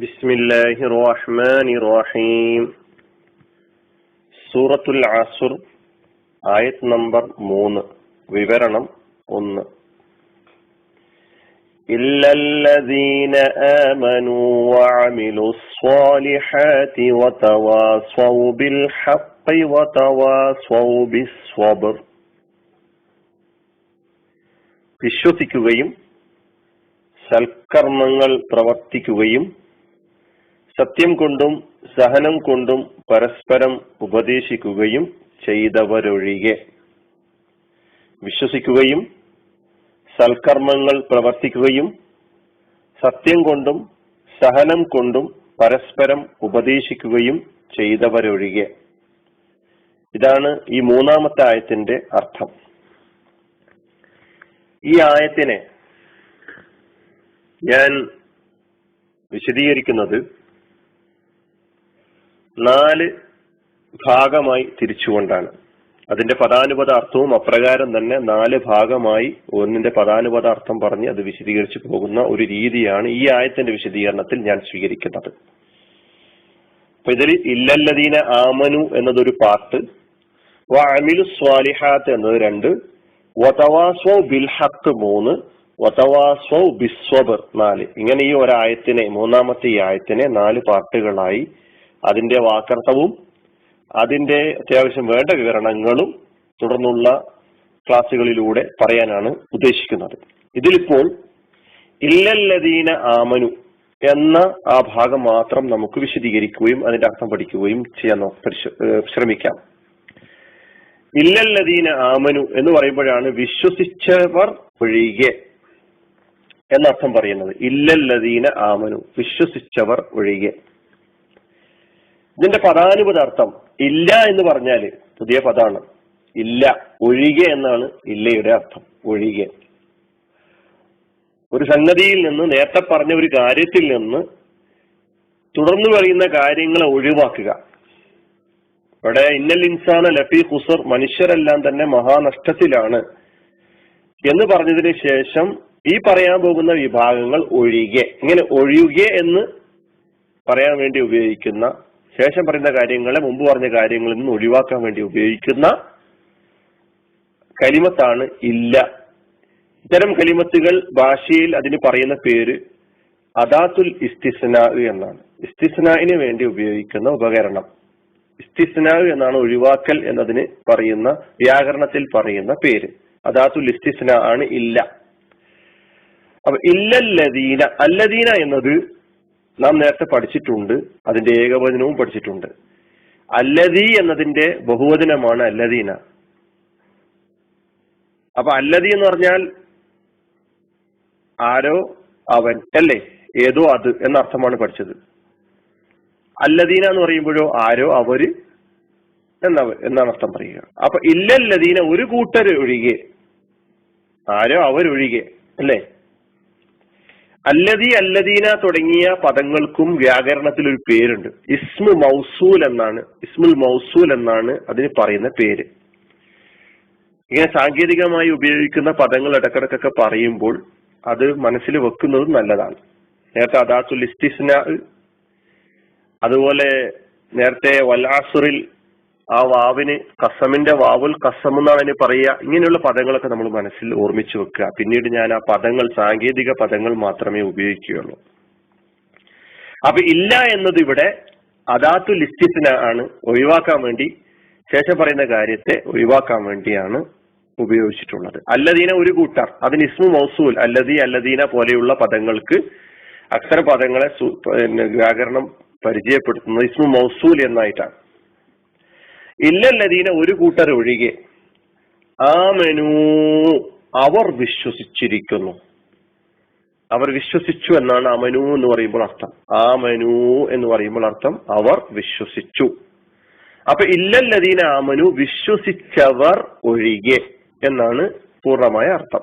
بسم الله الرحمن الرحيم സൂറത്തുൽ ആസുർ ആയത് നമ്പർ മൂന്ന് വിവരണം ഒന്ന് إلا الذين آمنوا وعملوا الصالحات وتواصوا بالحق وتواصوا بالصبر വിശ്വസിക്കുകയും സൽക്കർമ്മങ്ങൾ പ്രവർത്തിക്കുകയും സത്യം കൊണ്ടും സഹനം കൊണ്ടും പരസ്പരം ഉപദേശിക്കുകയും ചെയ്തവരൊഴികെ വിശ്വസിക്കുകയും സൽക്കർമ്മങ്ങൾ പ്രവർത്തിക്കുകയും സത്യം കൊണ്ടും സഹനം കൊണ്ടും പരസ്പരം ഉപദേശിക്കുകയും ചെയ്തവരൊഴികെ. ഇതാണ് ഈ മൂന്നാമത്തെ ആയത്തിന്റെ അർത്ഥം. ഈ ആയത്തിനെ ഞാൻ വിശദീകരിക്കുന്നത് നാല് ഭാഗമായി തിരിച്ചുകൊണ്ടാണ്. അതിന്റെ പദാനുപത അർത്ഥവും അപ്രകാരം തന്നെ നാല് ഭാഗമായി ഒന്നിന്റെ പദാനുപത അർത്ഥം പറഞ്ഞ് അത് വിശദീകരിച്ചു പോകുന്ന ഒരു രീതിയാണ് ഈ ആയത്തിന്റെ വിശദീകരണത്തിൽ ഞാൻ സ്വീകരിക്കുന്നത്. അപ്പൊ ഇതിൽ ഇല്ലല്ലദീന ആമനു എന്നതൊരു പാർട്ട് വ സ്വാലിഹാത്ത് എന്നത് രണ്ട് വതവാസ്വ ബിൽഹത്ത് മൂന്ന് വതവാസ്വ ബിസ്വബർ നാല്. ഇങ്ങനെ ഈ ഒരായത്തിനെ മൂന്നാമത്തെ ഈ ആയത്തിനെ നാല് പാർട്ടുകളായി അതിന്റെ വാക്കർത്ഥവും അതിന്റെ അത്യാവശ്യം വേണ്ട വിവരണങ്ങളും തുടർന്നുള്ള ക്ലാസ്സുകളിലൂടെ പറയാനാണ് ഉദ്ദേശിക്കുന്നത്. ഇതിലിപ്പോൾ ഇല്ലല്ലദീന ആമനു എന്ന ആ ഭാഗം മാത്രം നമുക്ക് വിശദീകരിക്കുകയും അതിന്റെ അർത്ഥം പഠിക്കുകയും ചെയ്യാൻ ശ്രമിക്കാം. ഇല്ലല്ലദീന ആമനു എന്ന് പറയുമ്പോഴാണ് വിശ്വസിച്ചവർ ഒഴികെ എന്നർത്ഥം പറയുന്നത്. ഇല്ലല്ലദീന ആമനു വിശ്വസിച്ചവർ ഒഴികെ. ഇതിന്റെ പദാനുപത അർത്ഥം ഇല്ല എന്ന് പറഞ്ഞാൽ പുതിയ പദമാണ് ഇല്ല ഒഴികെ എന്നാണ് ഇല്ലയുടെ അർത്ഥം. ഒഴികെ. ഒരു സംഗതിയിൽ നിന്ന് നേരത്തെ പറഞ്ഞ ഒരു കാര്യത്തിൽ നിന്ന് തുടർന്നു കഴിയുന്ന കാര്യങ്ങളെ ഒഴിവാക്കുക. ഇവിടെ ഇന്നൽ ഇൻസാന ലഫി ഖുസർ മനുഷ്യരെല്ലാം തന്നെ മഹാനഷ്ടത്തിലാണ് എന്ന് പറഞ്ഞതിന് ശേഷം ഈ പറയാൻ പോകുന്ന വിഭാഗങ്ങൾ ഒഴികെ. ഇങ്ങനെ ഒഴികെ എന്ന് പറയാൻ വേണ്ടി ഉപയോഗിക്കുന്ന ശേഷം പറയുന്ന കാര്യങ്ങളെ മുമ്പ് പറഞ്ഞ കാര്യങ്ങളിൽ നിന്ന് ഒഴിവാക്കാൻ വേണ്ടി ഉപയോഗിക്കുന്ന കലിമത്താണ് ഇല്ല. ഇത്തരം കലിമത്തുകൾ ഭാഷയിൽ അതിന് പറയുന്ന പേര് അദാത്തുൽ ഇസ്തിസ്ന എന്നാണ്. ഇസ്തിസ്നാവിന് വേണ്ടി ഉപയോഗിക്കുന്ന ഉപകരണം. ഇസ്തിസ്ന എന്നാണ് ഒഴിവാക്കൽ എന്നതിന് പറയുന്ന വ്യാകരണത്തിൽ പറയുന്ന പേര്. അദാത്തുൽ ഇസ്തിസ്ന ആണ് ഇല്ല. അപ്പൊ ഇല്ലല്ലദീന അല്ലദീന എന്നത് നാം നേരത്തെ പഠിച്ചിട്ടുണ്ട് അതിന്റെ ഏകവചനവും പഠിച്ചിട്ടുണ്ട്. അല്ലതി എന്നതിന്റെ ബഹുവചനമാണ് അല്ലദീന. അപ്പൊ അല്ലതി എന്ന് പറഞ്ഞാൽ ആരോ അവൻ അല്ലേ? ഏതോ അത് എന്ന അർത്ഥമാണ് പഠിച്ചത്. അല്ലദീന എന്ന് പറയുമ്പോഴോ ആരോ അവർ എന്ന എന്നാണ് അർത്ഥം പറയുക. അപ്പൊ ഇല്ലല്ലദീന ഒരു കൂട്ടർ ഒഴികെ ആരോ അവരൊഴികെ അല്ലേ? അല്ലദി അല്ലദീന തുടങ്ങിയ പദങ്ങൾക്കും വ്യാകരണത്തിൽ ഒരു പേരുണ്ട്. ഇസ്മു മൗസൂൽ എന്നാണ്. ഇസ്മുൽ മൗസൂൽ എന്നാണ് അതിന് പറയുന്ന പേര്. ഇങ്ങനെ സാങ്കേതികമായി ഉപയോഗിക്കുന്ന പദങ്ങൾ ഇടക്കിടക്കൊക്കെ പറയുമ്പോൾ അത് മനസ്സിൽ വെക്കുന്നതും നല്ലതാണ്. നേരത്തെ അദാത്തുൽ ഇസ്തിസ്ന അതുപോലെ നേരത്തെ വല്ലാസുറിൽ ആ വാവിന് കസമിന്റെ വാവുൽ കസം എന്നാണ് അതിന് പറയുക. ഇങ്ങനെയുള്ള പദങ്ങളൊക്കെ നമ്മൾ മനസ്സിൽ ഓർമ്മിച്ചു വെക്കുക. പിന്നീട് ഞാൻ ആ പദങ്ങൾ സാങ്കേതിക പദങ്ങൾ മാത്രമേ ഉപയോഗിക്കുകയുള്ളൂ. അപ്പൊ ഇല്ല എന്നത് ഇവിടെ അതാത്തു ആണ് ഒഴിവാക്കാൻ വേണ്ടി ശേഷം പറയുന്ന കാര്യത്തെ ഒഴിവാക്കാൻ വേണ്ടിയാണ് ഉപയോഗിച്ചിട്ടുള്ളത്. അല്ലദീന ഒരു കൂട്ടർ അതിന് ഇസ്മു മൗസൂൽ അല്ലദീ അല്ലദീന പോലെയുള്ള പദങ്ങൾക്ക് അക്ഷര പദങ്ങളെ വ്യാകരണം പരിചയപ്പെടുത്തുന്നത് ഇസ്മു മൗസൂൽ എന്നായിട്ടാണ്. ഇല്ലല്ലദീന ഒരു കൂട്ടർ ഒഴികെ. ആമനു. അവർ വിശ്വസിച്ചിരിക്കുന്നു. അവർ വിശ്വസിച്ചു എന്നാണ് അമനു എന്ന് പറയുമ്പോൾ അർത്ഥം. ആമനു എന്ന് പറയുമ്പോൾ അർത്ഥം അവർ വിശ്വസിച്ചു. അപ്പൊ ഇല്ലല്ലദീന ആമനു വിശ്വസിച്ചവർ ഒഴികെ എന്നാണ് പൂർണമായ അർത്ഥം.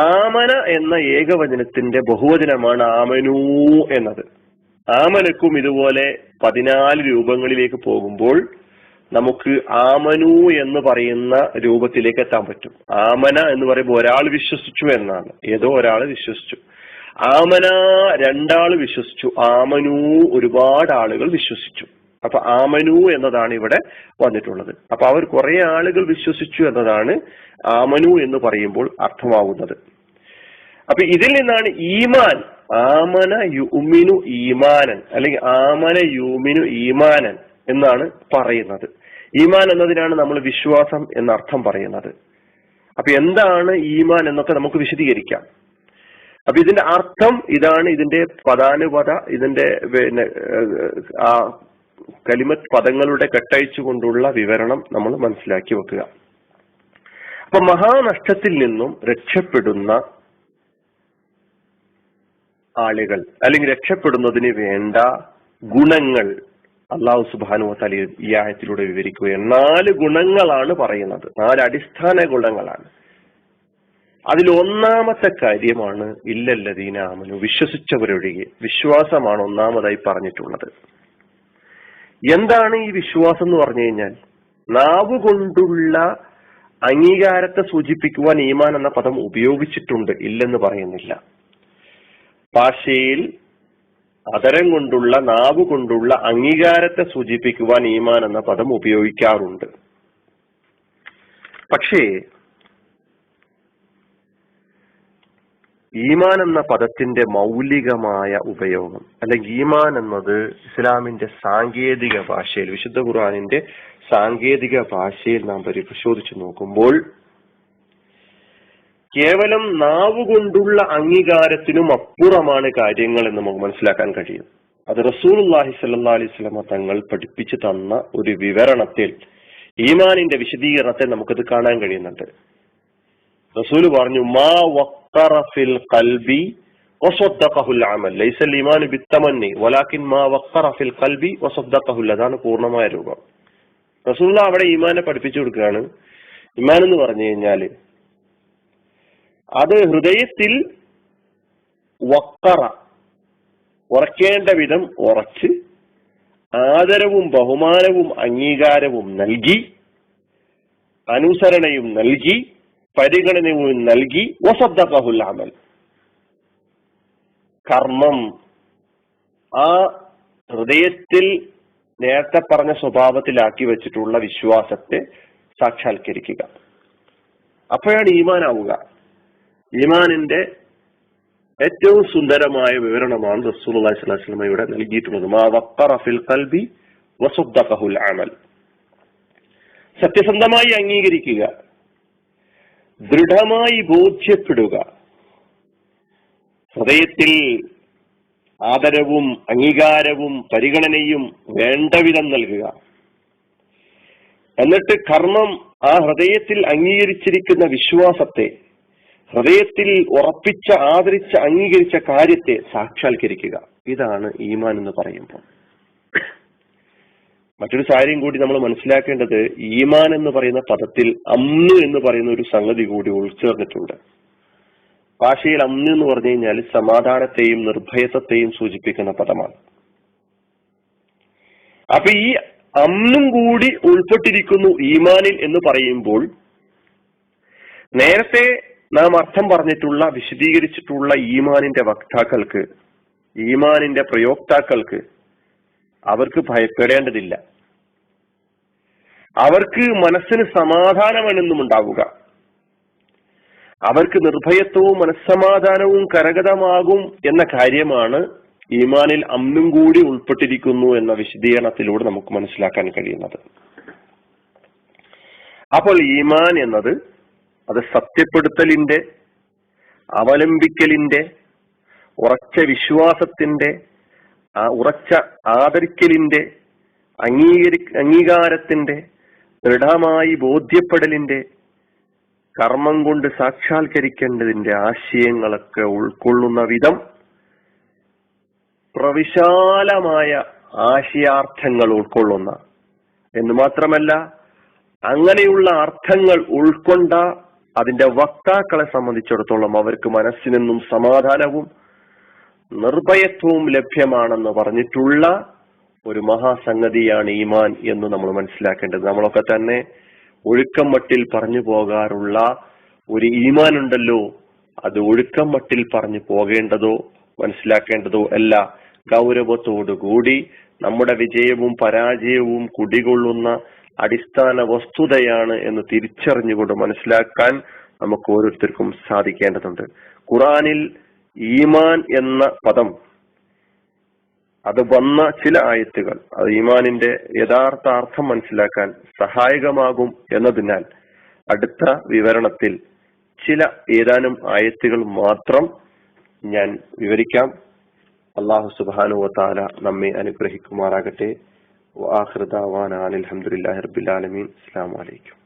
ആമന എന്ന ഏകവചനത്തിന്റെ ബഹുവചനമാണ് ആമനു എന്നത്. ആമനക്കും ഇതുപോലെ പതിനാല് രൂപങ്ങളിലേക്ക് പോകുമ്പോൾ നമുക്ക് ആമനു എന്ന് പറയുന്ന രൂപത്തിലേക്ക് എത്താൻ പറ്റും. ആമന എന്ന് പറയുമ്പോൾ ഒരാൾ വിശ്വസിച്ചു എന്നാണ്. ഏതോ ഒരാൾ വിശ്വസിച്ചു. ആമന രണ്ടാൾ വിശ്വസിച്ചു. ആമനു ഒരുപാട് ആളുകൾ വിശ്വസിച്ചു. അപ്പൊ ആമനു എന്നതാണ് ഇവിടെ വന്നിട്ടുള്ളത്. അപ്പൊ അവർ കുറെ ആളുകൾ വിശ്വസിച്ചു എന്നതാണ് ആമനു എന്ന് പറയുമ്പോൾ അർത്ഥമാവുന്നത്. അപ്പൊ ഇതിൽ നിന്നാണ് ഈമാൻ ആമന യുമിനു ഈമാനൻ അല്ലെങ്കിൽ ആമന യുമിനു ഈമാനൻ എന്നാണ് പറയുന്നത്. ഈമാൻ എന്നതിനാണ് നമ്മൾ വിശ്വാസം എന്ന അർത്ഥം പറയുന്നത്. അപ്പൊ എന്താണ് ഈമാൻ എന്നൊക്കെ നമുക്ക് വിശദീകരിക്കാം. അപ്പൊ ഇതിന്റെ അർത്ഥം ഇതാണ് ഇതിന്റെ പദാനുപത ഇതിന്റെ പിന്നെ ആ കലിമത് പദങ്ങളുടെ കെട്ടഴിച്ചു കൊണ്ടുള്ള വിവരണം നമ്മൾ മനസ്സിലാക്കി വെക്കുക. അപ്പൊ മഹാനഷ്ടത്തിൽ നിന്നും രക്ഷപ്പെടുന്ന ആളുകൾ അല്ലെങ്കിൽ രക്ഷപ്പെടുന്നതിന് വേണ്ട ഗുണങ്ങൾ അള്ളാഹു സുബാനു തലി ഈ ആയത്തിലൂടെ വിവരിക്കുകയാണ്. നാല് ഗുണങ്ങളാണ് പറയുന്നത്. നാല് അടിസ്ഥാന ഗുണങ്ങളാണ്. അതിൽ ഒന്നാമത്തെ കാര്യമാണ് ഇല്ലല്ല ആമനു വിശ്വസിച്ചവരൊഴികെ. വിശ്വാസമാണ് ഒന്നാമതായി പറഞ്ഞിട്ടുള്ളത്. എന്താണ് ഈ വിശ്വാസം എന്ന് പറഞ്ഞു കഴിഞ്ഞാൽ നാവ് കൊണ്ടുള്ള അംഗീകാരത്തെ സൂചിപ്പിക്കുവാൻ ഈമാൻ എന്ന പദം ഉപയോഗിച്ചിട്ടുണ്ട് ഇല്ലെന്ന് പറയുന്നില്ല. ഭാഷയിൽ അതരം കൊണ്ടുള്ള നാവ് കൊണ്ടുള്ള അംഗീകാരത്തെ സൂചിപ്പിക്കുവാൻ ഈമാൻ എന്ന പദം ഉപയോഗിക്കാറുണ്ട്. പക്ഷേ ഈമാൻ എന്ന പദത്തിന്റെ മൗലികമായ ഉപയോഗം അല്ലെങ്കിൽ ഈമാൻ എന്നത് ഇസ്ലാമിന്റെ സാങ്കേതിക ഭാഷയിൽ വിശുദ്ധ ഖുർആാനിന്റെ സാങ്കേതിക ഭാഷയിൽ നാം പരിശോധിച്ചു നോക്കുമ്പോൾ കേവലം നാവുകൊണ്ടുള്ള അംഗീകാരത്തിനും അപ്പുറമാണ് കാര്യങ്ങൾ എന്ന് നമുക്ക് മനസ്സിലാക്കാൻ കഴിയും. അത് റസൂലുല്ലാഹി സല്ലാ അലൈഹി സ്വലമ തങ്ങൾ പഠിപ്പിച്ചു തന്ന ഒരു വിവരണത്തിൽ ഈമാനിന്റെ വിശദീകരണത്തെ നമുക്കത് കാണാൻ കഴിയുന്നുണ്ട്. റസൂൽ പറഞ്ഞു മാ വക്കറഫിൽ വസദ്ദഖഹുൽ അതാണ് പൂർണമായ രൂപം. റസൂല്ല അവിടെ ഈമാനെ പഠിപ്പിച്ചു കൊടുക്കുകയാണ്. ഇമാൻ എന്ന് പറഞ്ഞു കഴിഞ്ഞാൽ അത് ഹൃദയത്തിൽ വക്കറ ഉറക്കേണ്ട വിധം ഉറച്ച് ആദരവും ബഹുമാനവും അംഗീകാരവും നൽകി അനുസരണയും നൽകി പരിഗണനയും നൽകി വസദ്ദഖഹുൽ അമൽ. കർമ്മം ആ ഹൃദയത്തിൽ നേരത്തെ പറഞ്ഞ സ്വഭാവത്തിലാക്കി വെച്ചിട്ടുള്ള വിശ്വാസത്തെ സാക്ഷാത്കരിക്കുക. അപ്പോഴാണ് ഈമാനാവുക. ഈമാനിന്റെ ഏറ്റവും സുന്ദരമായ വിവരണമാണ് റസൂൽ സ്വലാസ്ലമ ഇവിടെ നൽകിയിട്ടുള്ളത്. മാ വക്കറ ഫിൽ കൽബി വസുദ്ദഹുൽ അമൽ. സത്യസന്ധമായി അംഗീകരിക്കുക. ദൃഢമായി ബോധ്യപ്പെടുക. ഹൃദയത്തിൽ ആദരവും അംഗീകാരവും പരിഗണനയും വേണ്ടവിധം നൽകുക. എന്നിട്ട് കർമ്മം ആ ഹൃദയത്തിൽ അംഗീകരിച്ചിരിക്കുന്ന വിശ്വാസത്തെ ഹൃദയത്തിൽ ഉറപ്പിച്ച ആദരിച്ച അംഗീകരിച്ച കാര്യത്തെ സാക്ഷാത്കരിക്കുക. ഇതാണ് ഈമാൻ എന്ന് പറയുമ്പോൾ. മറ്റൊരു കാര്യം കൂടി നമ്മൾ മനസ്സിലാക്കേണ്ടത് ഈമാൻ എന്ന് പറയുന്ന പദത്തിൽ അമ്ന് എന്ന് പറയുന്ന ഒരു സംഗതി കൂടി ഉൾച്ചേർന്നിട്ടുണ്ട്. ഭാഷയിൽ അമ്ന് എന്ന് പറഞ്ഞു കഴിഞ്ഞാൽ സമാധാനത്തെയും നിർഭയത്വത്തെയും സൂചിപ്പിക്കുന്ന പദമാണ്. അപ്പൊ ഈ അമ്നും കൂടി ഉൾപ്പെട്ടിരിക്കുന്നു ഈമാനിൽ എന്ന് പറയുമ്പോൾ നേരത്തെ നാം അർത്ഥം പറഞ്ഞിട്ടുള്ള വിശദീകരിച്ചിട്ടുള്ള ഈമാനിന്റെ വക്താക്കൾക്ക് ഈമാനിന്റെ പ്രയോക്താക്കൾക്ക് അവർക്ക് ഭയപ്പെടേണ്ടതില്ല. അവർക്ക് മനസ്സിന് സമാധാനമാണെന്നും ഉണ്ടാവുക. അവർക്ക് നിർഭയത്വവും മനസ്സമാധാനവും കരഗതമാകും എന്ന കാര്യമാണ് ഈമാനിൽ അന്നും കൂടി ഉൾപ്പെട്ടിരിക്കുന്നു എന്ന വിശദീകരണത്തിലൂടെ നമുക്ക് മനസ്സിലാക്കാൻ കഴിയുന്നത്. അപ്പോൾ ഈമാൻ എന്നത് അത് സത്യപ്പെടുത്തലിന്റെ അവലംബിക്കലിന്റെ ഉറച്ച വിശ്വാസത്തിന്റെ ഉറച്ച ആദരിക്കലിന്റെ അംഗീകരി അംഗീകാരത്തിന്റെ ദൃഢമായി ബോധ്യപ്പെടലിന്റെ കർമ്മം കൊണ്ട് സാക്ഷാത്കരിക്കേണ്ടതിന്റെ ആശയങ്ങളൊക്കെ ഉൾക്കൊള്ളുന്ന വിധം പ്രവിശാലമായ ആശയാർത്ഥങ്ങൾ ഉൾക്കൊള്ളുന്ന. എന്ന് മാത്രമല്ല അങ്ങനെയുള്ള അർത്ഥങ്ങൾ ഉൾക്കൊണ്ട അതിന്റെ വക്താക്കളെ സംബന്ധിച്ചിടത്തോളം അവർക്ക് മനസ്സിനെന്നും സമാധാനവും നിർഭയത്വവും ലഭ്യമാണെന്ന് പറഞ്ഞിട്ടുള്ള ഒരു മഹാസംഗതിയാണ് ഈമാൻ എന്ന് നമ്മൾ മനസ്സിലാക്കേണ്ടത്. നമ്മളൊക്കെ തന്നെ ഒഴുക്കം മട്ടിൽ പറഞ്ഞു പോകാറുള്ള ഒരു ഈമാൻ ഉണ്ടല്ലോ അത് ഒഴുക്കം മട്ടിൽ പറഞ്ഞു പോകേണ്ടതോ മനസ്സിലാക്കേണ്ടതോ അല്ല. ഗൗരവത്തോടുകൂടി നമ്മുടെ വിജയവും പരാജയവും കുടികൊള്ളുന്ന അടിസ്ഥാന വസ്തുതയാണ് എന്ന് തിരിച്ചറിഞ്ഞുകൊണ്ട് മനസ്സിലാക്കാൻ നമുക്ക് ഓരോരുത്തർക്കും സാധിക്കേണ്ടതുണ്ട്. ഖുറാനിൽ ഈമാൻ എന്ന പദം അത് വന്ന ചില ആയത്തുകൾ അത് ഈമാനിന്റെ യഥാർത്ഥ അർത്ഥം മനസ്സിലാക്കാൻ സഹായകമാകും എന്നതിനാൽ അടുത്ത വിവരണത്തിൽ ചില ഏതാനും ആയത്തുകൾ മാത്രം ഞാൻ വിവരിക്കാം. അള്ളാഹു സുബാനു താല നമ്മെ അനുഗ്രഹിക്കുമാറാകട്ടെ. وآخر دعوانا عن الحمد لله رب العالمين. السلام عليكم.